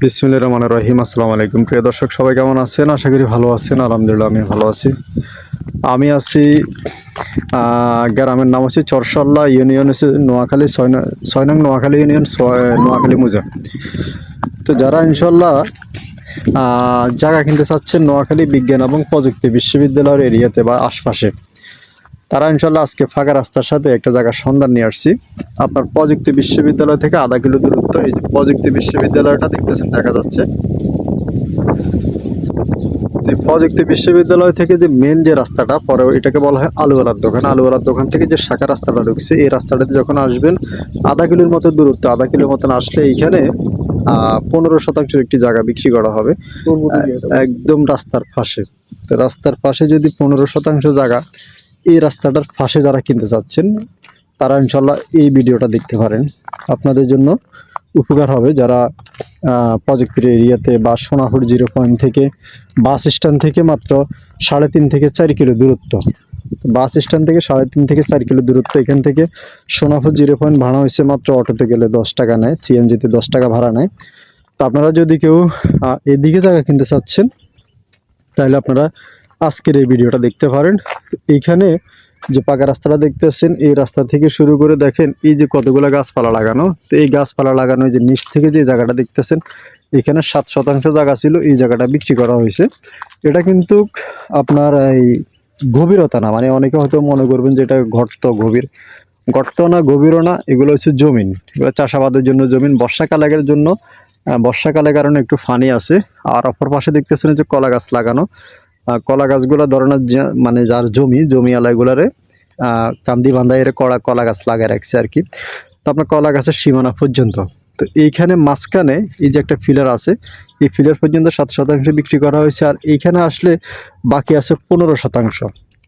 বিসমিল্লা রহমান রহিম, আসসালামু আলাইকুম। প্রিয় দর্শক, সবাই কেমন আছেন? আশা করি ভালো আছেন। আলহামদুলিল্লাহ আমি ভালো আছি। আমি আছি গ্রামের নাম হচ্ছে চরসল্লা ইউনিয়ন হচ্ছে নোয়াখালী, ছয় নং- নোয়াখালী ইউনিয়ন নোয়াখালী মুজা। তো যারা ইনশাল্লাহ জায়গা কিনতে চাচ্ছেন নোয়াখালী বিজ্ঞান এবং প্রযুক্তি বিশ্ববিদ্যালয়ের এরিয়াতে বা আশপাশে তারা ইনশাল্লাহ আজকে ফাঁকা রাস্তার সাথে একটা জায়গার সন্ধান নিয়ে আসছি। আপনার প্রযুক্তি বিশ্ববিদ্যালয় থেকে আধা কিলো দূরত্ব এই যে প্রযুক্তি বিশ্ববিদ্যালয়টা দেখতেছেন দেখা যাচ্ছে। প্রযুক্তি বিশ্ববিদ্যালয় থেকে যে মেন যে রাস্তাটা পরে এটাকে বলা হয় আলুওয়ালার দোকান। আলুওয়ালার দোকান থেকে যে শাখা রাস্তাটা ঢুকছে এই রাস্তাটাতে যখন আসবেন আধা কিলোর মতো দূরত্ব আধা কিলোর মতন আসলে এইখানে আহ, পনেরো শতাংশের একটি জায়গা বিক্রি করা হবে। একদম রাস্তার পাশে। তো রাস্তার পাশে যদি পনেরো শতাংশ জায়গা এই রাস্তাটার পাশে যারা কিনতে চাচ্ছেন, তারা ইনশাল্লাহ এই ভিডিওটা দেখতে পারেন। আপনাদের জন্য উপকার হবে যারা প্রযুক্তির এরিয়াতে বা সোনাপুর জিরো পয়েন্ট থেকে বাস স্ট্যান্ড থেকে মাত্র সাড়ে তিন থেকে চার কিলো দূরত্ব। বাস স্ট্যান্ড থেকে সাড়ে তিন থেকে চার কিলো দূরত্ব, এখান থেকে সোনাপুর জিরো পয়েন্ট ভাড়া হয়েছে মাত্র অটোতে গেলে দশ টাকা নেয়, সিএনজিতে দশ টাকা ভাড়া নেয়। তো আপনারা যদি কেউ এদিকে জায়গা কিনতে চাচ্ছেন, তাহলে আপনারা আজকের এই ভিডিওটা দেখতে পারেন। এইখানে যে পাকা রাস্তাটা দেখতেছেন, এই রাস্তা থেকে শুরু করে দেখেন, এই যে কতগুলো গাছপালা লাগানো। তো এই গাছপালা লাগানো যে নিচ থেকে যে জায়গাটা দেখতেছেন, এখানে সাত শতাংশ জায়গা ছিল, এই জায়গাটা বিক্রি করা হয়েছে। এটা কিন্তু আপনার এই গভীরতা না মানে অনেকে হয়তো মনে করবেন যে এটা গর্ত গভীর। গর্ত না, গভীরও না, এগুলো হচ্ছে জমিন। এগুলো চাষাবাদের জন্য জমিন। বর্ষাকালের জন্য বর্ষাকালের কারণে একটু ফানি আছে। আর অপর পাশে দেখতেছেন যে কলা গাছ লাগানো। কলা গাছগুলো ধরনের মানে যার জমি জমি আলাইগুলারে কান্দি বান্ধায় এর কড়া কলা গাছ লাগায় রাখছে আর কি। তো আপনার কলা গাছের সীমানা পর্যন্ত। তো এইখানে মাঝখানে এই যে একটা ফিলার আছে, এই ফিলার পর্যন্ত সাত শতাংশ বিক্রি করা হয়েছে আর এইখানে আসলে বাকি আছে পনেরো শতাংশ।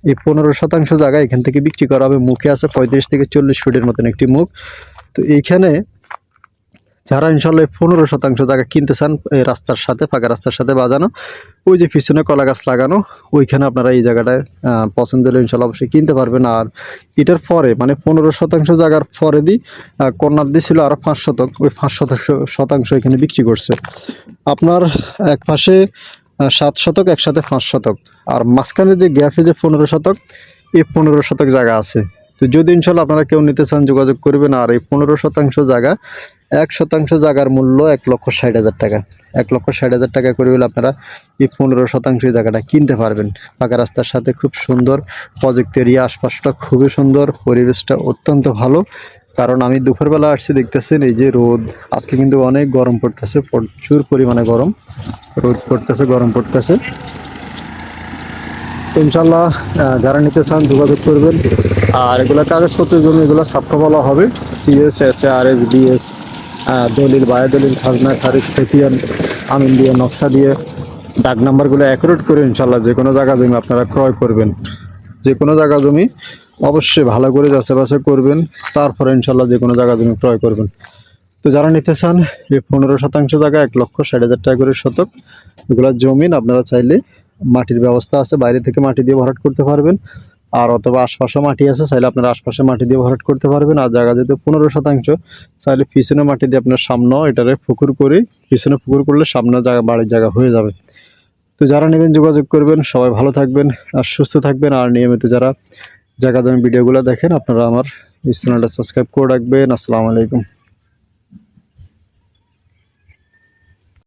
এই পনেরো শতাংশ জায়গা এখান থেকে বিক্রি করা হবে। মুখে আছে পঁয়ত্রিশ থেকে চল্লিশ ফুটের মতন একটি মুখ। তো এইখানে যারা ইনশাল্লাহ পনেরো শতাংশ জায়গা কিনতে চান, এই রাস্তার সাথে, ফাঁকা রাস্তার সাথে বাজানো, ওই যে পিছনে কলা গাছ লাগানো, ওইখানে আপনারা এই জায়গাটায় পছন্দ হলে ইনশাল্লাহ অবশ্যই কিনতে পারবেন। আর এটার পরে মানে পনেরো শতাংশ জায়গার পরে দি কর্নার দিয়েছিল আরও পাঁচ শতক, ওই পাঁচ শতাংশ শতাংশ এখানে বিক্রি করছে। আপনার এক পাশে সাত শতক, একসাথে পাঁচ শতক। আর মাঝখানে যে গ্যাপে যে পনেরো শতক, এই পনেরো শতক জায়গা আছে। তো যদি ইনশাল্লাহ আপনারা কেউ নিতে চান যোগাযোগ করবেন, আর এই পনেরো শতাংশ জায়গা, এক শতাংশ জায়গার মূল্য এক লক্ষ ষাট হাজার টাকা। এক লক্ষ ষাট হাজার টাকা করে হলে আপনারা এই পনেরো শতাংশ জায়গাটা কিনতে পারবেন। পাকা রাস্তার সাথে খুব সুন্দর প্রজেক্ট এরিয়া আশপাশটা খুবই সুন্দর, পরিবেশটা অত্যন্ত ভালো। কারণ আমি দুপুরবেলা আসছি, দেখতেছেন এই যে রোদ, আজকে কিন্তু অনেক গরম পড়তেছে, প্রচুর পরিমাণে গরম। রোদ পড়তেছে, গরম পড়তেছে। ইনশাল্লাহ যারা নিতে চান যোগাযোগ করবেন। আর এগুলো কাগজপত্রের জন্য এগুলো ছাপ্পা বলা হবে। CS S A R S BS দলিল বায়ো দলিল খাজনা খারিজ খেতিয়ান আমিন দিয়ে, নকশা দিয়ে, ডাক নাম্বারগুলো অ্যাকুরেট করে ইনশাল্লাহ যে কোনো জায়গা জমি আপনারা ক্রয় করবেন। যে কোনো জায়গা জমি অবশ্যই ভালো করে যাচাই করবেন, তারপরে ইনশাল্লাহ যে কোনো জায়গা জমি ক্রয় করবেন। তো যারা নিতে চান, এই পনেরো শতাংশ জায়গা এক লক্ষ ষাট হাজার টাকা করে শতক। এগুলো জমিন আপনারা চাইলে মাটির ব্যবস্থা আছে, বাইরে থেকে মাটি দিয়ে ভরাট করতে পারবেন। আর অথবা আশপাশে মাটি আছে, চাইলে আপনার আশপাশে মাটি দিয়ে ভরাট করতে পারবেন। আর জায়গা যেহেতু পনেরো শতাংশ, চাইলে পিছনে মাটি দিয়ে আপনার সামনেও এটারে পুকুর করে, পিছনে পুকুর করলে সামনে জায়গা, বাড়ির জায়গা হয়ে যাবে। তো যারা নেবেন, যোগাযোগ করবেন। সবাই ভালো থাকবেন আর সুস্থ থাকবেন। আর নিয়মিত যারা জায়গা জমি ভিডিওগুলো দেখেন, আপনারা আমার এই চ্যানেলটা সাবস্ক্রাইব করে রাখবেন। আসসালামু আলাইকুম।